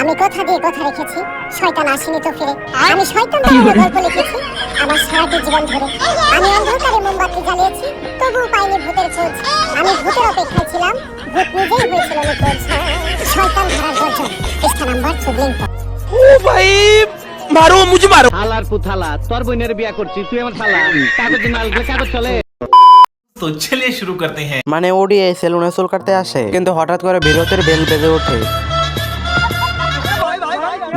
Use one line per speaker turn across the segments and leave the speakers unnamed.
আমি কথা দিয়ে কথা রেখেছি। শয়তান আসেনি তো ফিরে। আমি শয়তান তার গল্প লিখেছি। আমার সারাটি জীবন ধরে। আমি অন্ধকারে মোমবাতি জ্বালিয়েছি তবু পাইনি ভূতের খোঁজ আমি ভূতের অপেক্ষায় ছিলাম ভূত নিজেই হয়েছিল নিখোঁজ। শয়তান ধরার গর্জন পৃষ্ঠা নাম্বার চুবলিং
ও ভাই মারো মুজি মারো।
হালার কুথালা তোর বোনের বিয়া করছি তুই আমার শালা। কাগজ নাল লাগলে কাগজ চলে।
তো চলে শুরু করতে হ্যাঁ।
মানে ওডিআই সেলুনে চুল কাটতে আসে। কিন্তু হঠাৎ করে বিরতের বেল বেজে ওঠে।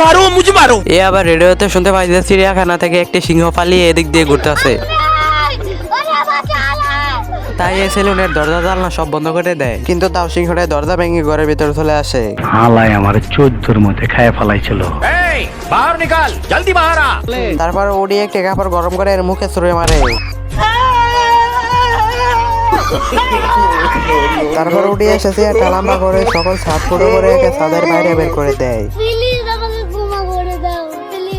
মারো মুঝে মারো।
এ আবার রেডিওতে শুনতে পাই যে চিড়িয়াখানা থেকে একটি সিংহ পালিয়ে এদিক দিয়ে ঘুরতে ঘুরতেছে। তাই এই সেলুনের দরজা জানলা সব বন্ধ করে দেয়। কিন্তু তাও সিংহটাই দরজা ভেঙে ঘরের ভিতরে চলে আসে।
হালাই আমার চোদ্দোর মধ্যে খায় ফেলাইছিল।
তারপর ওডি একটি কাপড় গরম করে এর মুখে ছুঁড়ে মারে। তারপর উঠে এসেছে একটা লম্বা করে সকল ছাদ ফুটো করে একে ছাদের বাইরে বের করে দেয়।